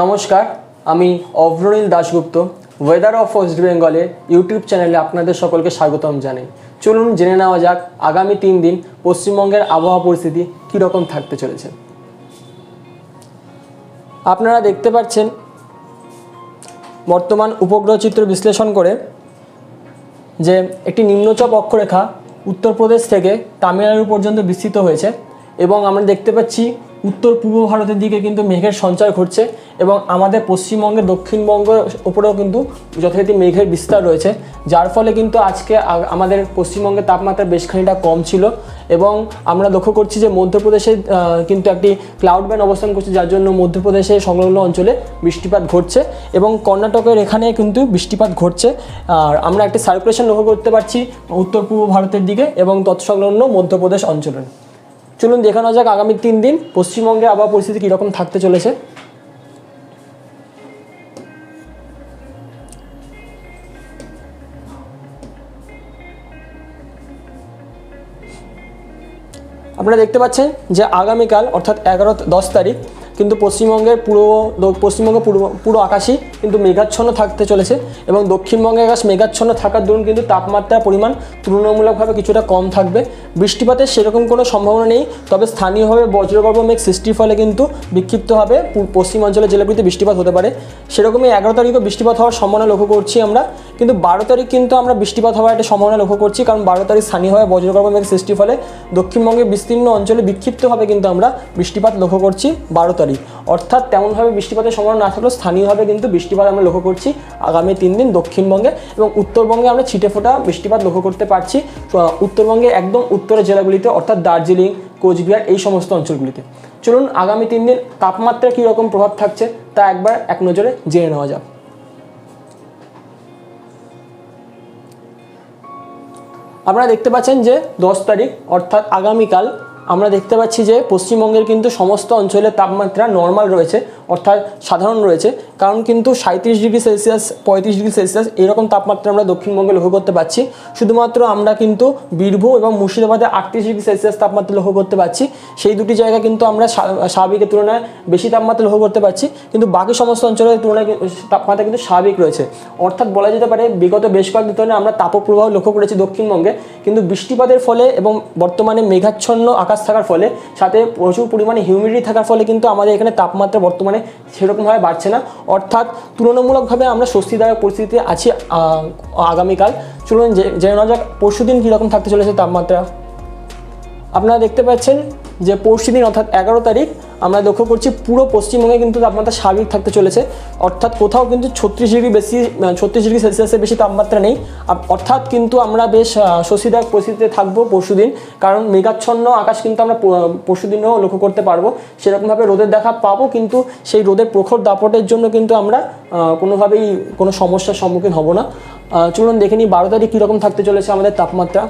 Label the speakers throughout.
Speaker 1: নমস্কার, আমি Abhranil Dasgupta weather of west বেঙ্গলের ইউটিউব চ্যানেলে আপনাদের সকলকে স্বাগতম জানাই। চলুন জেনে নেওয়া যাক আগামী তিন দিন পশ্চিমবঙ্গের আবহাওয়া পরিস্থিতি কীরকম থাকতে চলেছে। আপনারা দেখতে পাচ্ছেন, বর্তমান উপগ্রহ চিত্র বিশ্লেষণ করে যে একটি নিম্নচাপ অক্ষরেখা উত্তরপ্রদেশ থেকে তামিলনাড়ু পর্যন্ত বিস্তৃত হয়েছে এবং আমরা দেখতে পাচ্ছি উত্তর পূর্ব ভারতের দিকে কিন্তু মেঘের সঞ্চার ঘটছে এবং আমাদের পশ্চিমবঙ্গের, দক্ষিণবঙ্গের উপরেও কিন্তু যথারীতি মেঘের বিস্তার রয়েছে। যার ফলে কিন্তু আজকে আমাদের পশ্চিমবঙ্গের তাপমাত্রা বেশ খানিকটা কম ছিল এবং আমরা লক্ষ্য করছি যে মধ্যপ্রদেশে কিন্তু একটি ক্লাউড ব্যান্ড অবস্থান করছে, যার জন্য মধ্যপ্রদেশে সংলগ্ন অঞ্চলে বৃষ্টিপাত ঘটছে এবং কর্ণাটকের এখানে কিন্তু বৃষ্টিপাত ঘটছে। আর আমরা একটি সার্কুলেশন লক্ষ্য করতে পারছি উত্তর পূর্ব ভারতের দিকে এবং তৎসংলগ্ন মধ্যপ্রদেশ অঞ্চলে চলুন দেখানো যাক আগামী তিন দিন পশ্চিমবঙ্গে আবহাওয়া পরিস্থিতি কীরকম থাকতে চলেছে। আপনারা দেখতে পাচ্ছেন যে আগামীকাল, অর্থাৎ এগারো দশ তারিখ কিন্তু পশ্চিমবঙ্গের পুরো পশ্চিমবঙ্গের পুরো পুরো আকাশই কিন্তু মেঘাচ্ছন্ন থাকতে চলেছে এবং দক্ষিণবঙ্গের আকাশ মেঘাচ্ছন্ন থাকার দরুন কিন্তু তাপমাত্রার পরিমাণ তুলনামূলকভাবে কিছুটা কম থাকবে। বৃষ্টিপাতের সেরকম কোনো সম্ভাবনা নেই, তবে স্থানীয়ভাবে বজ্রগর্ভ মেঘ সৃষ্টির ফলে কিন্তু বিক্ষিপ্তভাবে পশ্চিমাঞ্চলের জেলাগুলিতে বৃষ্টিপাত হতে পারে, সেরকমই এগারো তারিখও বৃষ্টিপাত হওয়ার সম্ভাবনা লক্ষ্য করছি আমরা। কিন্তু বারো তারিখ কিন্তু আমরা বৃষ্টিপাত হওয়ার একটা সম্ভাবনা লক্ষ্য করছি, কারণ বারো তারিখ স্থানীয়ভাবে বজ্রগর্ভ মেঘ সৃষ্টির ফলে দক্ষিণবঙ্গের বিস্তীর্ণ অঞ্চলে বিক্ষিপ্তভাবে কিন্তু আমরা বৃষ্টিপাত লক্ষ্য করছি বারো তারিখ। অর্থাৎ তেমনভাবে বৃষ্টিপাতের সম্ভাবনা না থাকলেও স্থানীয়ভাবে কিন্তু বৃষ্টিপাত আমরা লক্ষ্য করছি আগামী তিন দিন দক্ষিণবঙ্গে এবং উত্তরবঙ্গে আমরা ছিটে ফোটা বৃষ্টিপাত লক্ষ্য করতে পারছি উত্তরবঙ্গে একদম উত্তরের জেলাগুলিতে, অর্থাৎ দার্জিলিং, কোচবিহার এই সমস্ত অঞ্চলগুলিতে। চলুন আগামী তিন দিন তাপমাত্রা কী রকম প্রভাব থাকছে তা একবার এক নজরে জেনে নেওয়া যাক। আপনারা দেখতে পাচ্ছেন যে দশ তারিখ, অর্থাৎ আগামীকাল আমরা দেখতে পাচ্ছি যে পশ্চিমবঙ্গের কিন্তু সমস্ত অঞ্চলের তাপমাত্রা নর্মাল রয়েছে, অর্থাৎ সাধারণ রয়েছে। কারণ কিন্তু সাঁত্রিশ ডিগ্রি সেলসিয়াস, পঁয়ত্রিশ ডিগ্রি সেলসিয়াস এরকম তাপমাত্রা আমরা দক্ষিণবঙ্গে লক্ষ্য করতে পারছি শুধুমাত্র আমরা কিন্তু বীরভূম এবং মুর্শিদাবাদে আটত্রিশ ডিগ্রি সেলসিয়াস তাপমাত্রা লক্ষ্য করতে পারছি সেই দুটি জায়গা কিন্তু আমরা স্বাভাবিকের তুলনায় বেশি তাপমাত্রা লক্ষ্য করতে পারছি কিন্তু বাকি সমস্ত অঞ্চলের তুলনায় তাপমাত্রা কিন্তু স্বাভাবিক রয়েছে। অর্থাৎ বলা যেতে পারে বিগত বেশ কয়েকদিন ধরে আমরা তাপপ্রবাহ লক্ষ্য করেছি দক্ষিণবঙ্গে। কিন্তু বৃষ্টিপাতের ফলে এবং বর্তমানে মেঘাচ্ছন্ন আকাশ থাকার ফলে, সাথে প্রচুর পরিমাণে হিউমিডিটি থাকার ফলে কিন্তু আমাদের এখানে তাপমাত্রা বর্তমানে সেরকমভাবে বাড়ছে না। অর্থাৎ তুলনামূলকভাবে আমরা স্বস্তিদায়ক পরিস্থিতিতে আছি আগামীকাল। চলুন যে জেনে নেওয়া যাক পরশু দিন কীরকম থাকতে চলেছে তাপমাত্রা। আপনারা দেখতে পাচ্ছেন যে পরশু দিন, অর্থাৎ এগারো তারিখ, আমরা লক্ষ্য করছি পুরো পশ্চিমবঙ্গে কিন্তু তাপমাত্রা স্বাভাবিক থাকতে চলেছে। অর্থাৎ কোথাও কিন্তু ছত্রিশ ডিগ্রি বেশি ছত্রিশ ডিগ্রি সেলসিয়াসের বেশি তাপমাত্রা নেই। অর্থাৎ কিন্তু আমরা বেশ স্বস্তিদায়ক পরিস্থিতিতে থাকব পরশু দিন। কারণ মেঘাচ্ছন্ন আকাশ কিন্তু আমরা পরশু দিনেও লক্ষ্য করতে পারব। সেরকমভাবে রোদের দেখা পাবো, কিন্তু সেই রোদের প্রখর দাপটের জন্য কিন্তু আমরা কোনোভাবেই কোনো সমস্যার সম্মুখীন হব না। চলুন দেখে নিই বারো তারিখ কীরকম থাকতে চলেছে আমাদের তাপমাত্রা।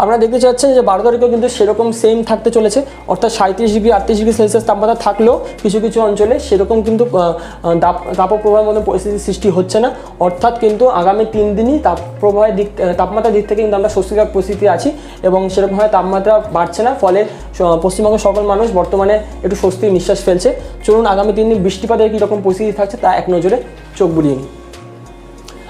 Speaker 1: আপনারা দেখতে চাচ্ছেন যে বারো তারিখেও কিন্তু সেরকম সেম থাকতে চলেছে, অর্থাৎ সাঁত্রিশ ডিগ্রি, আটত্রিশ ডিগ্রি সেলসিয়াস তাপমাত্রা থাকলেও কিছু কিছু অঞ্চলে সেরকম কিন্তু তাপ, তাপপ্রবাহের মতো পরিস্থিতি সৃষ্টি হচ্ছে না। অর্থাৎ কিন্তু আগামী তিন দিনই তাপপ্রবাহের দিক তাপমাত্রার দিক থেকে কিন্তু আমরা স্বস্তিকর পরিস্থিতি আছি এবং সেরকমভাবে তাপমাত্রা বাড়ছে না, ফলে পশ্চিমবঙ্গের সকল মানুষ বর্তমানে একটু স্বস্তির নিঃশ্বাস ফেলছে। চলুন আগামী তিন দিন বৃষ্টিপাতের কীরকম পরিস্থিতি থাকছে তা এক নজরে চোখ বুলিয়ে নিই।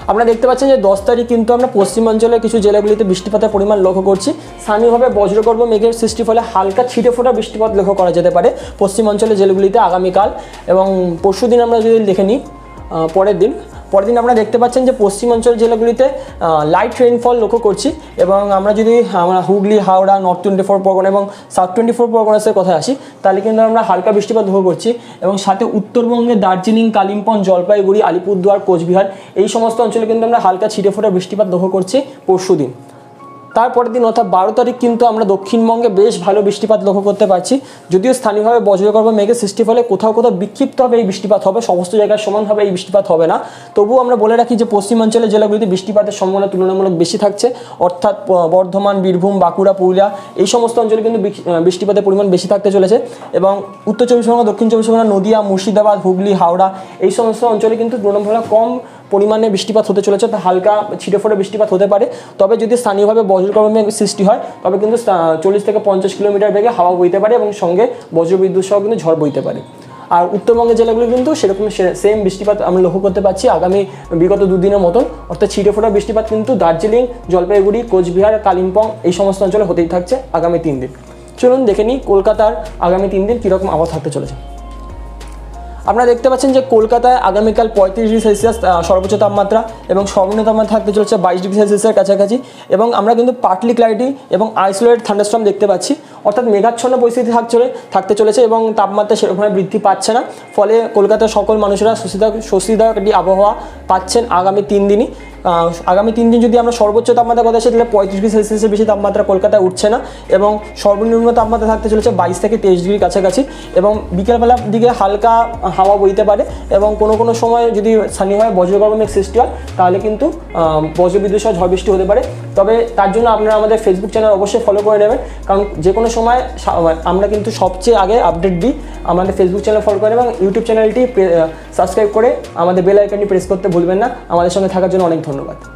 Speaker 1: আপনারা দেখতে পাচ্ছেন যে দশ তারিখ কিন্তু আমরা পশ্চিমাঞ্চলের কিছু জেলাগুলিতে বৃষ্টিপাতের পরিমাণ লক্ষ্য করছি। স্থানীয়ভাবে বজ্রগর্ভ মেঘের সৃষ্টি ফলে হালকা ছিটে ফোটা বৃষ্টিপাত লক্ষ্য করা যেতে পারে পশ্চিমাঞ্চলের জেলাগুলিতে আগামীকাল এবং পরশু দিন আমরা যদি দেখে নিই পরের দিন। পরের দিন আমরা দেখতে পাচ্ছেন যে পশ্চিমাঞ্চল জেলাগুলিতে লাইট রেইনফল লক্ষ্য করছি এবং আমরা যদি আমরা Hooghly, Howrah north twenty four Pargana এবং সাউথ টোয়েন্টি ফোর পরগনাসের কথা আসি, তাহলে কিন্তু আমরা হালকা বৃষ্টিপাত লক্ষ্য করছি এবং সাথে উত্তরবঙ্গে দার্জিলিং, কালিম্পং, জলপাইগুড়ি, আলিপুরদুয়ার, কোচবিহার, এই সমস্ত অঞ্চলে কিন্তু আমরা হালকা ছিটে ফোটা বৃষ্টিপাত লক্ষ্য করছি পরশু দিন তারপরের দিন অর্থাৎ বারো তারিখ কিন্তু আমরা দক্ষিণবঙ্গে বেশ ভালো বৃষ্টিপাত লক্ষ্য করতে পারছি। যদিও স্থানীয়ভাবে বজ্রগর্ভ মেঘের সৃষ্টি ফলে কোথাও কোথাও বিক্ষিপ্তভাবে এই বৃষ্টিপাত হবে, সমস্ত জায়গায় সমানভাবে এই বৃষ্টিপাত হবে না। তবুও আমরা বলে রাখি যে পশ্চিমাঞ্চলের জেলাগুলিতে বৃষ্টিপাতের সম্ভাবনা তুলনামূলক বেশি থাকছে। অর্থাৎ বর্ধমান, বীরভূম, বাঁকুড়া, পুরুলিয়া এই সমস্ত অঞ্চলে কিন্তু বৃষ্টিপাতের পরিমাণ বেশি থাকতে চলেছে এবং উত্তর চব্বিশ পরগনা, দক্ষিণ চব্বিশ পরগনা, নদিয়া, মুর্শিদাবাদ, হুগলি, হাওড়া এই সমস্ত অঞ্চলে কিন্তু তুলনামূলক কম পরিমাণে বৃষ্টিপাত হতে চলেছে, তা হালকা ছিটে ফোটে বৃষ্টিপাত হতে পারে। তবে যদি স্থানীয়ভাবে বজ্রকর্মের সৃষ্টি হয়, তবে কিন্তু চল্লিশ থেকে পঞ্চাশ কিলোমিটার বেগে হাওয়া বইতে পারে এবং সঙ্গে বজ্রবিদ্যুৎ সহ কিন্তু ঝড় বইতে পারে। আর উত্তরবঙ্গের জেলাগুলো কিন্তু সেরকম সেম বৃষ্টিপাত আমরা লক্ষ্য করতে পারছি আগামী বিগত দুদিনের মতন। অর্থাৎ ছিটে ফোটা বৃষ্টিপাত কিন্তু দার্জিলিং, জলপাইগুড়ি, কোচবিহার, কালিম্পং এই সমস্ত অঞ্চলে হতেই থাকছে আগামী তিন দিন। চলুন দেখে নিই কলকাতার আগামী তিন দিন কীরকম আবহাওয়া থাকতে চলেছে। আপনারা দেখতে পাচ্ছেন যে কলকাতায় আগামীকাল পঁয়ত্রিশ ডিগ্রি সেলসিয়াস সর্বোচ্চ তাপমাত্রা এবং সর্বনিম্ন তাপমাত্রা থাকতে চলেছে বাইশ ডিগ্রি সেলসিয়াসের কাছাকাছি এবং আমরা কিন্তু পার্টলি ক্লারিটি এবং আইসোলেটেড থান্ডারস্টর্ম দেখতে পাচ্ছি। অর্থাৎ মেঘাচ্ছন্ন পরিস্থিতি থাকছে থাকতে চলেছে এবং তাপমাত্রা সেরকমভাবে বৃদ্ধি পাচ্ছে না। ফলে কলকাতার সকল মানুষেরা স্বস্তিদায়ক একটি আবহাওয়া পাচ্ছেন আগামী তিন দিনই। আগামী তিন দিন যদি আমরা সর্বোচ্চ তাপমাত্রা কথা আসি তাহলে পঁয়ত্রিশ ডিগ্রি সেলসিয়াসের বেশি তাপমাত্রা কলকাতায় উঠছে না এবং সর্বনিম্ন তাপমাত্রা থাকতে চলেছে বাইশ থেকে তেইশ ডিগ্রির কাছাকাছি এবং বিকেলবেলার দিকে হালকা হাওয়া বইতে পারে এবং কোনো কোনো সময় যদি স্থানীয়ভাবে বজ্রগর্ভমেঘ সৃষ্টি হয়, তাহলে কিন্তু বজ্রবিদ্যুৎ সহ ঝড় বৃষ্টি হতে পারে। তবে তার জন্য আপনারা আমাদের ফেসবুক চ্যানেল অবশ্যই ফলো করে নেবেন। কারণ যে কোনো সময় আমরা কিন্তু সবচেয়ে আগে আপডেট দিই। আমাদের ফেসবুক চ্যানেল ফলো করে এবং ইউটিউব চ্যানেলটি সাবস্ক্রাইব করে আমাদের বেল আইকনটি প্রেস করতে ভুলবেন না। আমাদের সঙ্গে থাকার জন্য অনেক ধন্যবাদ